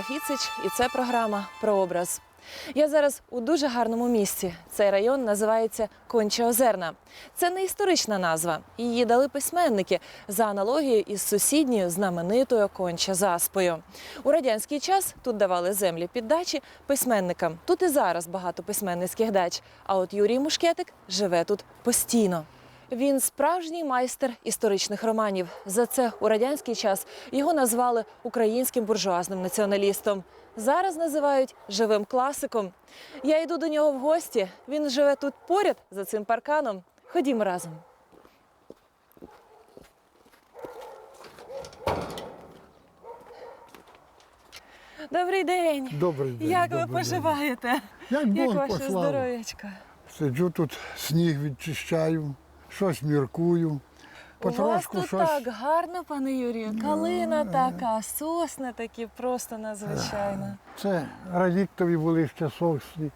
Наталка Фіцич, і це програма Прообраз. Я зараз у дуже гарному місці. Цей район називається Конча Озерна. Це не історична назва. Її дали письменники за аналогією із сусідньою знаменитою Конча Заспою. У радянський час тут давали землі під дачі письменникам. Тут і зараз багато письменницьких дач. А от Юрій Мушкетик живе тут постійно. Він справжній майстер історичних романів. За це у радянський час його назвали українським буржуазним націоналістом. Зараз називають живим класиком. Я йду до нього в гості. Він живе тут поряд за цим парканом. Ходімо разом. Добрий день. Добрий день. Як ви добрий день. поживаєте? Як Як ваше здоров'ячко? Сиджу тут, сніг відчищаю, щось міркую. У вас тут щось. так гарно, пане Юрію. Калина така, сосна такі, просто надзвичайно. Це реліктові були ще сосни.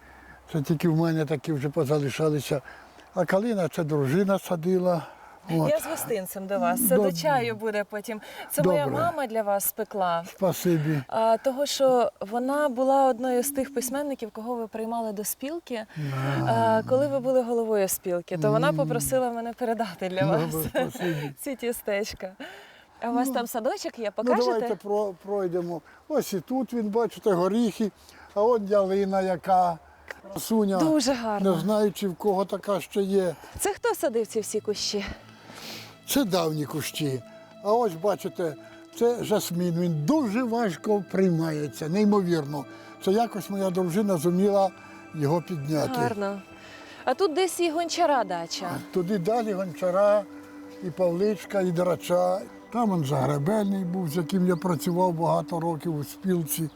Це тільки в мене такі вже позалишалися. А калина це дружина садила. От. Я з гостинцем до вас. Це Добре. до чаю буде потім. Це моя мама для вас спекла. Спасибі. А, того, що вона була одною з тих письменників, кого ви приймали до спілки, а, коли ви були головою спілки, то вона попросила мене передати для вас Добре, ці тістечка. А у вас там садочок є, Ну покажете? давайте про, пройдемо. Ось і тут він, бачите, горіхи, а от ялина яка. Красуня. Дуже гарно. Не знаю, чи в кого така ще є. Це хто садив ці всі кущі? Це давні кущі. А ось бачите, це жасмін. Він дуже важко приймається, неймовірно. Це якось моя дружина зуміла його підняти. Гарно. А тут десь і гончара дача. Туди далі гончара, і Павличка, і Драча. Там он Загребельний був, з яким я працював багато років у спілці.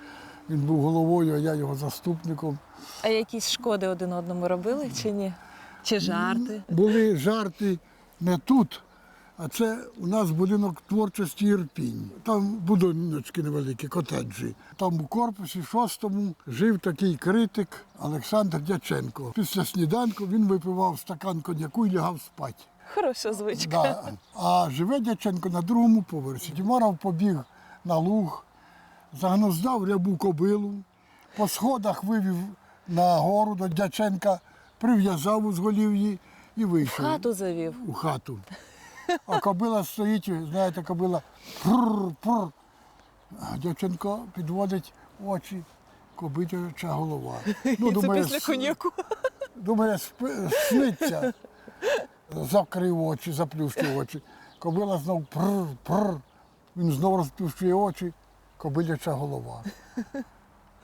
Він був головою, а я його заступником. А якісь шкоди один одному робили чи ні? Чи жарти? Були жарти не тут, а це у нас будинок творчості Ірпінь. Там будиночки невеликі, котеджі. Там у корпусі шостому жив такий критик Олександр Дяченко. Після сніданку він випивав стакан коньяку і лягав спати. Хороша звичка. Да. А живе Дяченко на другому поверсі. Тімаров побіг на луг, загнуздав рябу кобилу, по сходах вивів на гору до Дяченка, прив'язав у зголів'ї і вийшов У Хату завів. у хату. А кобила стоїть, знаєте, кобила пур, пур. А дівчинко підводить очі, кобитяча голова. Ну, Це думає, після с- коньяку. думає, спи- сниться. Закрив очі, заплющив очі. Кобила знов пр, пр. Він знову розплющує очі, кобиляча голова.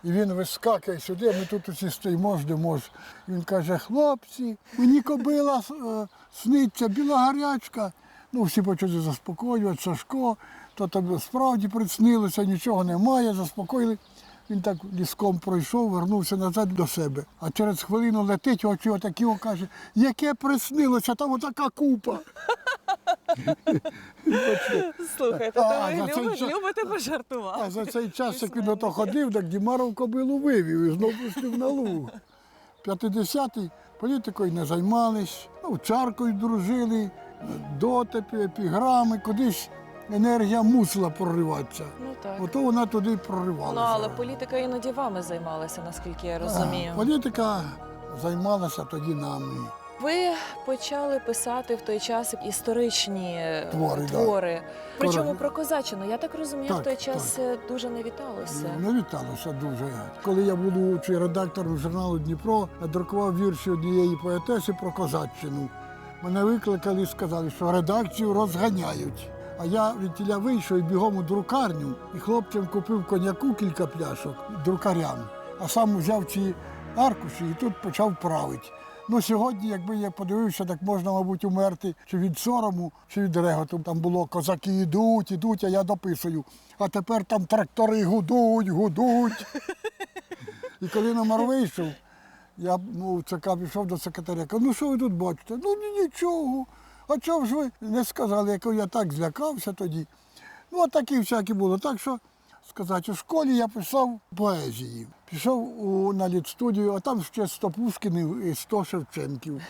І він вискакує сюди, ми тут усі стоїмо, ждемо. ж. Він каже, хлопці, мені кобила е, сниться, біла гарячка. Ну, всі почали заспокоювати, Сашко, то тобі справді приснилося, нічого немає, заспокоїли. Він так ліском пройшов, вернувся назад до себе. А через хвилину летить, очі отакі, каже, яке приснилося, там отака купа. Слухайте, то ви любите, час- любите А за цей час, як він ото ходив, так Дімаров кобилу вивів і знову пустив на луг. 50-ті політикою не займались, ну, чаркою дружили, дотепи, епіграми, кудись енергія мусила прориватися. Ну так. Ото вона туди й проривалася. Ну, але політика іноді вами займалася, наскільки я розумію. А, Політика займалася тоді нами. Ви почали писати в той час історичні е, Твори, да. Причому про Козаччину. Я так розумію, в Так, той час е, дуже не віталося. Не віталося дуже. Коли я був чи редактором журналу Дніпро, я друкував вірші однієї поетеси про козаччину. Мене викликали і сказали, що редакцію розганяють. А я від тіля вийшов і бігом у друкарню, і хлопцям купив коньяку кілька пляшок друкарям, а сам взяв ці аркуші і тут почав правити. Ну сьогодні, якби я подивився, так можна, мабуть, умерти чи від сорому, чи від реготу. Там було козаки йдуть, ідуть, а я дописую. А тепер там трактори гудуть, гудуть. І коли номер вийшов, я ну, в ЦК пішов до секретаря. Кажу, ну що ви тут бачите? Ну нічого. А чого ж ви не сказали, як я так злякався тоді. Ну, от такі всякі було. Так що сказати, у школі я писав поезії. Пішов у, на літстудію, а там ще 100 Пушкінів і 100 Шевченків.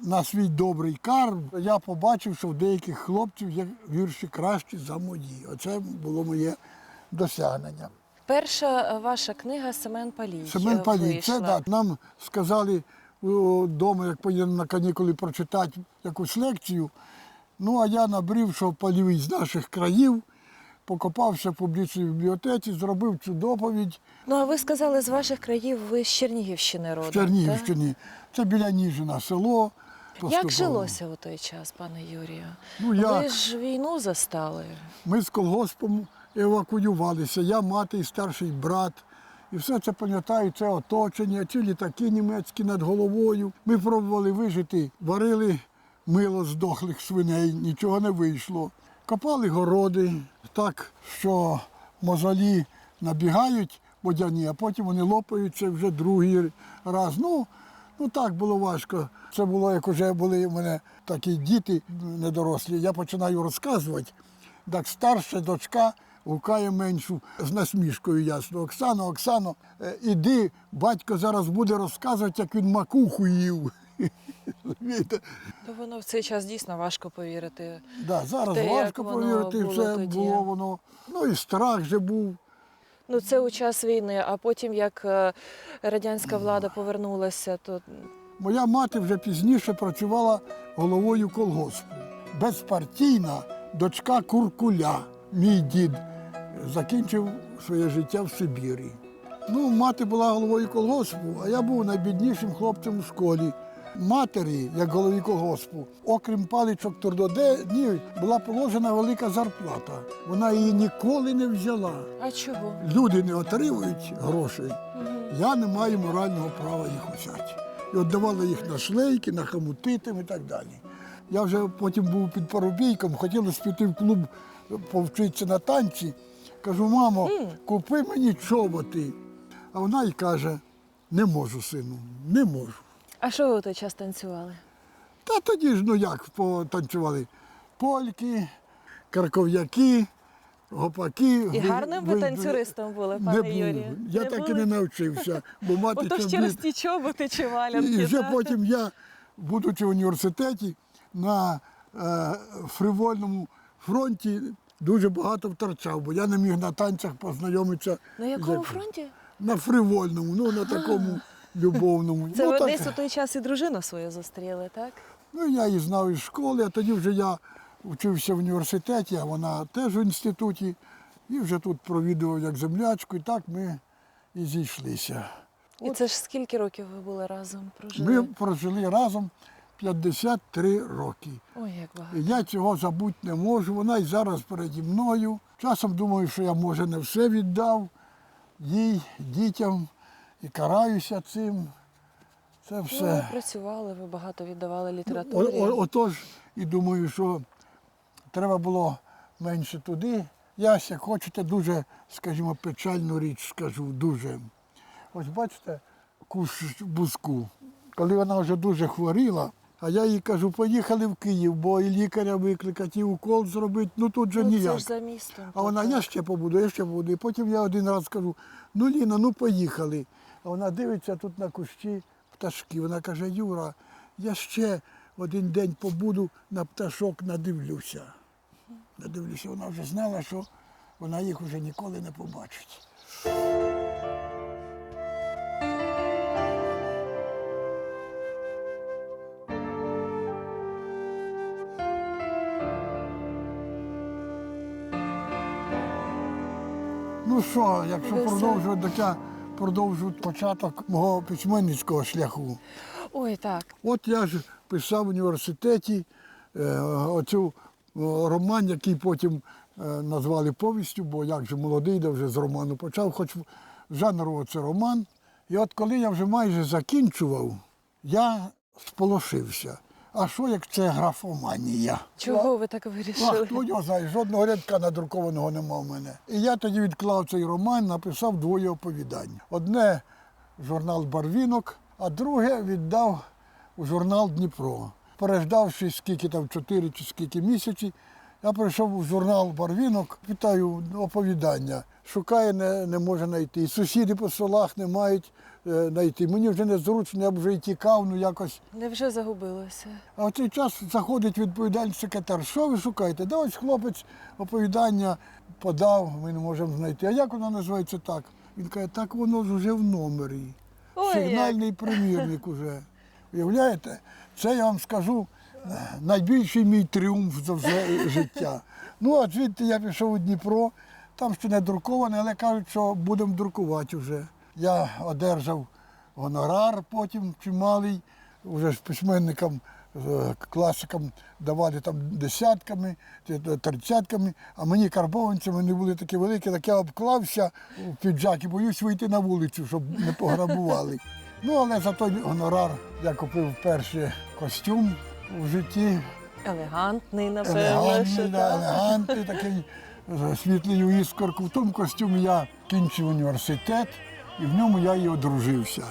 На свій добрий карм я побачив, що в деяких хлопців є вірші кращі за мої. Оце було моє досягнення. Перша е, ваша книга Семен Палій. Семен е, Палій, це да, нам сказали вдома, як поїдемо на канікули прочитати якусь лекцію. Ну, а я набрів, що Палій з наших країв, покопався в публічній бібліотеці, зробив цю доповідь Ну а ви сказали, з ваших країв ви з Чернігівщини родом. в Чернігівщині. Це біля Ніжина село. так? Як жилося у той час, пане Юрію? Ну, Ви ж війну застали. Ми з колгоспом евакуювалися, я, мати і старший брат. І все це пам'ятаю, це оточення, ці літаки німецькі над головою. Ми пробували вижити, варили мило з дохлих свиней, нічого не вийшло. Копали городи так, що мозолі набігають водяні, а потім вони лопаються вже другий раз. Ну, Ну так було важко. Це було, як вже були в мене такі діти недорослі. Я починаю розказувати. Так старша дочка гукає меншу з насмішкою ясно. Оксано, Оксано, е, іди, батько зараз буде розказувати, як він макуху їв. То воно в цей час дійсно важко повірити. Да, зараз Те, важко повірити, було все тоді. було воно. Ну і страх же був. Ну це у час війни, а потім як е, радянська влада повернулася, то Моя мати вже пізніше працювала головою колгоспу. Безпартійна дочка Куркуля. Мій дід закінчив своє життя в Сибірі. Ну, мати була головою колгоспу, а я був найбіднішим хлопцем у школі. Матері, як голові колгоспу, окрім паличок турдоденів, була положена велика зарплата. Вона її ніколи не взяла. а чого? Люди не отримують грошей, я не маю морального права їх взяти. І віддавала їх на шлейки, на хамути і так далі. Я вже потім був під парубійком, хотілося піти в клуб повчитися на танці. Кажу, мамо, купи мені чоботи. А вона й каже, не можу, сину, не можу. А що ви у той час танцювали? Та тоді ж ну як потанцювали польки, карков'яки, гопаки. І гарним ви танцюристом були, не пане був. Юрію? Я Не так і були? не навчився, бо мати чобіт- через ті чоботи чи валянки. І вже так? потім я, будучи в університеті, на е, фривольному фронті дуже багато втрачав, бо я не міг на танцях познайомитися. На якому фронті? На фривольному, ну на такому любовному. Це ну, ви так, десь у той час і дружину свою зустріли, так? ну, я її знав із школи, а тоді вже я вчився в університеті, а вона теж в інституті. І вже тут провідував як землячку, і так ми і зійшлися. І це ж скільки років ви були разом прожили? Ми прожили разом 53 роки. Ой, як багато. Я цього забути не можу. Вона і зараз переді мною. Часом думаю, що я, може, не все віддав їй, дітям і караюся цим. Це Ну, ви працювали, ви багато віддавали О- літературі. о- Отож, і думаю, що треба було менше туди. Я, як хочете, дуже, скажімо, печальну річ скажу, дуже. Ось бачите, куш бузку. Коли вона вже дуже хворіла, а я їй кажу, поїхали в Київ, бо і лікаря викликати, і укол зробити, ну тут же ну, ніяк. це ж за містом. А вона, я ще побуду, я ще побуду. І потім я один раз кажу, ну Ліна, ну поїхали. А вона дивиться тут на кущі пташки. Вона каже, Юра, я ще один день побуду на пташок надивлюся. Надивлюся, вона вже знала, що вона їх вже ніколи не побачить. Ну що, якщо Ви продовжувати, так я продовжу початок мого письменницького шляху. Ой, так. От я ж писав в університеті е, оцю е, роман, який потім е, назвали повістю, бо як же молодий, де вже з роману почав, хоч жанрово це роман. І от коли я вже майже закінчував, я сполошився. А що як це графоманія? Чого ви так А вирішили? хто його знає, жодного рядка надрукованого нема в мене. І я тоді відклав цей роман, написав двоє оповідань. Одне журнал Барвінок, а друге віддав у журнал Дніпро. Переждавши скільки там, чотири чи скільки місяців, Я прийшов у журнал Барвінок, питаю оповідання. Шукає, не, не може знайти. Сусіди по селах не мають знайти. Мені вже незручно, я б вже і тікав, ну якось. Невже загубилося? А в цей час заходить відповідальний секретар. Що ви шукаєте? Да ось хлопець оповідання подав, ми не можемо знайти. А як воно називається так? Він каже, так воно ж вже в номері. Ой, Сигнальний примірник уже. Уявляєте? Це я вам скажу е, найбільший мій тріумф за все життя. Ну, а звідти я пішов у Дніпро, там ще не друковане, але кажуть, що будемо друкувати вже. Я одержав гонорар потім чималий, вже ж письменникам, е, класикам давали там десятками, тридцятками, а мені карбованцями вони були такі великі, так я обклався у піджак і боюсь вийти на вулицю, щоб не пограбували. Ну, але за той гонорар я купив перший костюм у житті. Елегантний, напевно. Елегантний, да, елегантний такий з світлою іскорку. В тому костюмі я кінчив університет і в ньому я і одружився.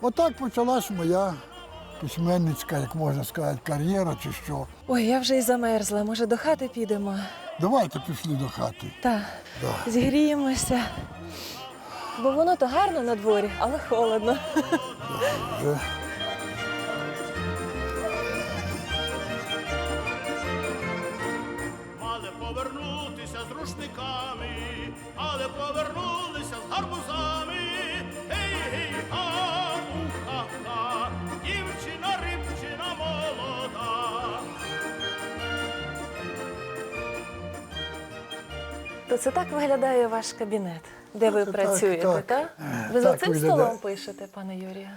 Отак почалась моя письменницька, як можна сказати, кар'єра чи що. Ой, я вже й замерзла. Може, до хати підемо? Давайте пішли до хати. Так, Да. зігріємося. Бо воно то гарно на дворі, але холодно. Вже. То це так виглядає ваш кабінет, де ви Так, працюєте, так. так? Е, Ви за цим виглядає. столом пишете, пане Юрію?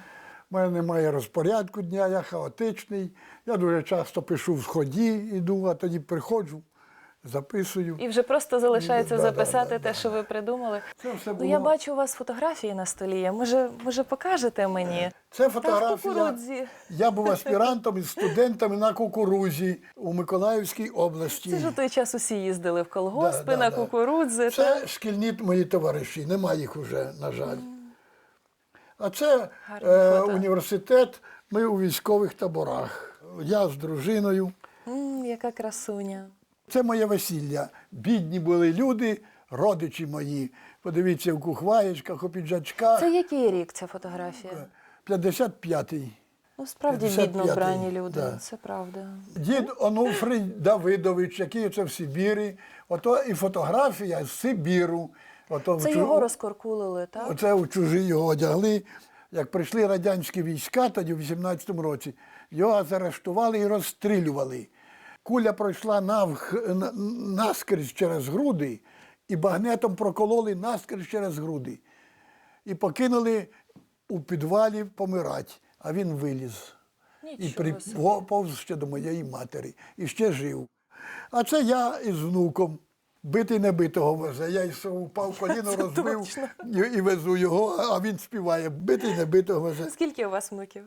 У мене немає розпорядку дня, я хаотичний. Я дуже часто пишу в ході, іду, а тоді приходжу, записую. І вже просто залишається Да, да, записати да, те, да. що ви придумали. Це все Ну, я бачу у вас фотографії на столі. Може, може покажете мені? Це Та в фотографія. Я був аспірантом із студентами на кукурузі у Миколаївській області. Це ж у той час усі їздили в колгоспи Да, да, на да. кукурудзи. Це та? шкільні мої товариші, нема їх уже, на жаль. А це е, університет, ми у військових таборах. Я з дружиною. М, яка красуня. Це моє весілля. Бідні були люди, родичі мої. Подивіться, в кухваєчках, у піджачках. Це який рік ця фотографія? 55-й. Ну, справді 55-й, бідно вбрані люди, да. це правда. Дід Онуфрій Давидович, який це в Сибірі. Ото і фотографія з Сибіру. Ото Це чу- його розкоркулили, так? Оце у чужі його одягли. Як прийшли радянські війська тоді, в 18-му році, його заарештували і розстрілювали. Куля пройшла навх, наскрізь через груди і багнетом прокололи наскрізь через груди. І покинули у підвалі помирати, а він виліз. І Нічого собі. приповз ще до моєї матері. І ще жив. А це я із внуком. Битий не битого везе. Я йшов, упав, коліно розбив і, і везу його, а він співає. Битий не битого везе. Скільки у вас внуків?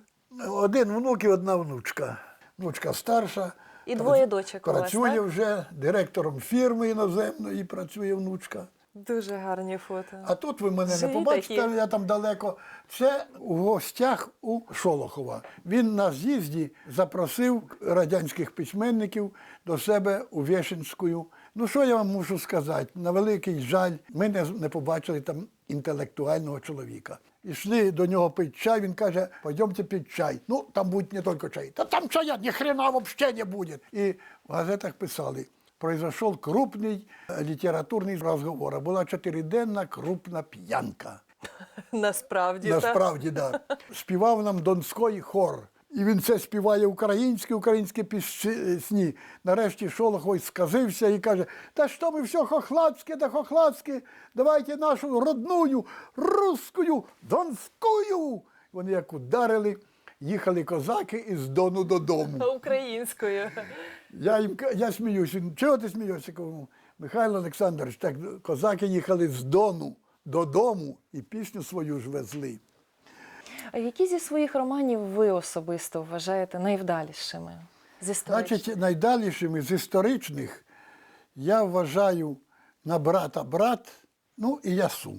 Один внук і одна внучка. Внучка старша. І двоє дочок у вас, Працює так? вже директором фірми іноземної, працює внучка. Дуже гарні фото. А тут ви мене Живі не побачите, такі. я там далеко. Це у гостях у Шолохова. Він на з'їзді запросив радянських письменників до себе у Вєшинську. Ну що я вам мушу сказати? На великий жаль, ми не, не побачили там інтелектуального чоловіка Ішли до нього пити чай, він каже, пойдемте пити чай. Ну, там буде не тільки чай. Та там чая ні хрена взагалі не буде. І в газетах писали, произошел крупный э, литературный разговор. Була чотириденна крупна п'янка. Насправді, так? Насправді, да. Співав нам Донський хор. І він це співає українські, українські пісні. Нарешті Шолохов сказився і каже: Та що ми все хохладське да хохладське, давайте нашу родную, русскую, донську. Вони як ударили, їхали козаки із Дону додому. Українською. Я їм я сміюсь. Він, чого ти смієшся? Кажу, Михайло Олександрович, так козаки їхали з Дону додому і пісню свою ж везли. А які зі своїх романів ви особисто вважаєте найвдалішими? Історичних? Значить, найдалішими з історичних я вважаю на брата брат, ну і ясу.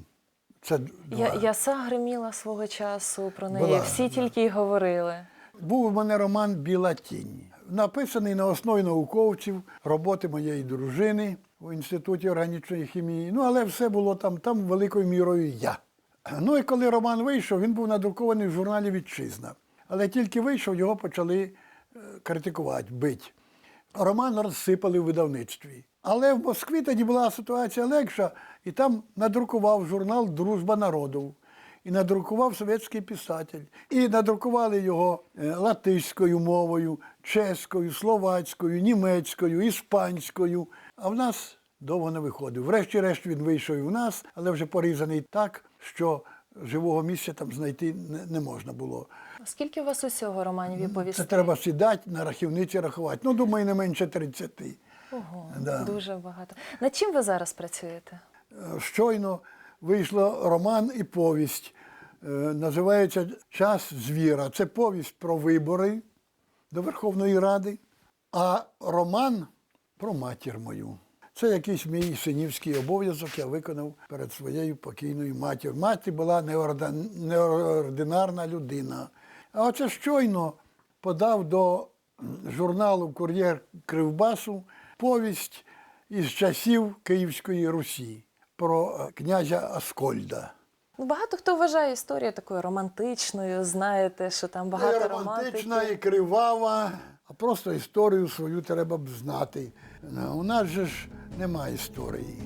Це два. Я, яса гриміла свого часу про неї. Була, Всі да. тільки й говорили. Був у мене роман Біла тінь. написаний на основі науковців, роботи моєї дружини у Інституті органічної хімії. Ну, але все було там, там великою мірою я. Ну і коли роман вийшов, він був надрукований в журналі Вітчизна. Але тільки вийшов, його почали е, критикувати, бити. Роман розсипали в видавництві. Але в Москві тоді була ситуація легша, і там надрукував журнал Дружба народів. І надрукував совєтський писатель. І надрукували його е, латиською мовою, чеською, словацькою, німецькою, іспанською. А в нас довго не виходив. Врешті-решт він вийшов і в нас, але вже порізаний так, що живого місця там знайти не, не можна було. Скільки у вас усього романів і Це треба сідати на рахівниці рахувати. Ну, думаю, не менше 30. Ого, Да. дуже багато. Над чим ви зараз працюєте? Е, Щойно вийшло роман і повість. Е, Називається Час звіра. Це повість про вибори до Верховної Ради, а роман про матір мою. Це якийсь мій синівський обов'язок я виконав перед своєю покійною матір'ю. Мати була неординарна людина. А оце щойно подав до журналу Кур'єр Кривбасу повість із часів Київської Русі про е, князя Аскольда. Ну, багато хто вважає історію такою романтичною, знаєте, що там багато романтична романтики. і кривава, а просто історію свою треба б знати. Е, У нас же ж немає історії.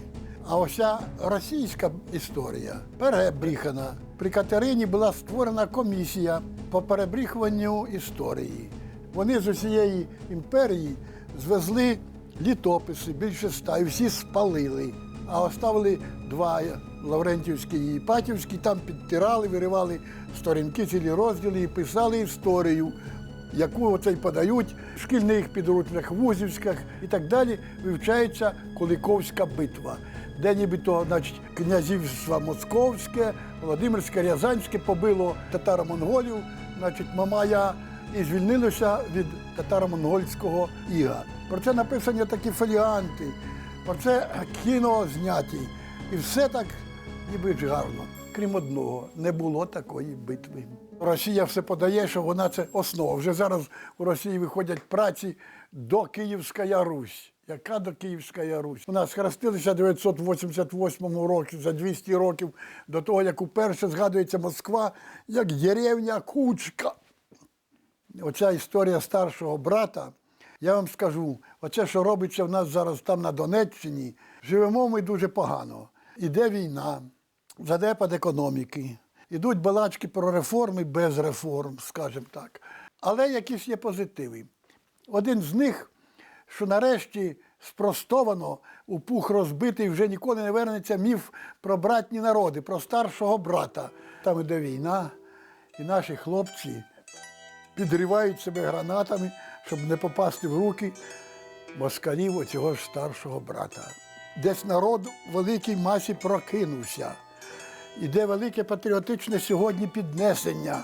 А ося російська історія перебріхана. При Катерині була створена комісія по перебріхуванню історії. Вони з усієї імперії звезли літописи більше ста, і всі спалили. А оставили два Лаврентівський і Іпатівський, там підтирали, виривали сторінки, цілі розділи і писали історію, яку оце й подають в шкільних підручниках, вузівських і так далі. Вивчається Куликовська битва, де нібито значить, князівство Московське, Володимирське, Рязанське побило татаро-монголів, значить, Мамая і звільнилося від татаро-монгольського іга. Про це написані такі фоліанти, про це кіно зняті. І все так ніби гарно. Крім одного, не було такої битви. Росія все подає, що вона це основа. Вже зараз у Росії виходять праці до Київська Русь. Яка до Київська Русь? У нас хрестилися в 988 році, за 200 років до того, як уперше згадується Москва, як деревня Кучка. Оця історія старшого брата, я вам скажу, оце, що робиться в нас зараз там на Донеччині, живемо ми дуже погано. Іде війна, занепад економіки, ідуть балачки про реформи без реформ, скажімо так. Але якісь є позитиви. Один з них, що нарешті спростовано у пух розбитий, вже ніколи не вернеться міф про братні народи, про старшого брата. Там іде війна, і наші хлопці підривають себе гранатами, щоб не попасти в руки москалів оцього ж старшого брата. Десь народ в великій масі прокинувся. Іде велике патріотичне сьогодні піднесення.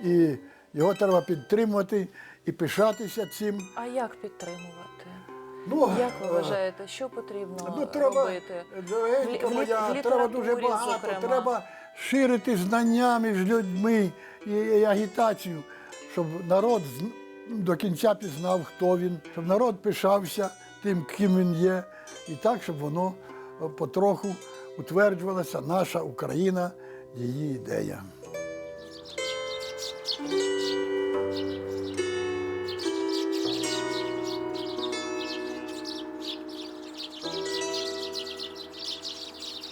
І його треба підтримувати і пишатися цим. А як підтримувати? Ну, Як ви е, вважаєте, що потрібно Ну, треба, робити? дорогенька моя, треба дуже багато. зокрема. Треба ширити знання між людьми і, і агітацію, щоб народ до кінця пізнав, хто він, щоб народ пишався тим, ким він є, і так, щоб воно е, потроху утверджувалася наша Україна, її ідея.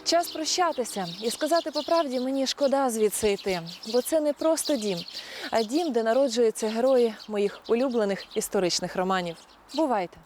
Час прощатися і сказати по правді мені шкода звідси йти, бо це не просто дім, а дім, де народжуються герої моїх улюблених історичних романів. Бувайте!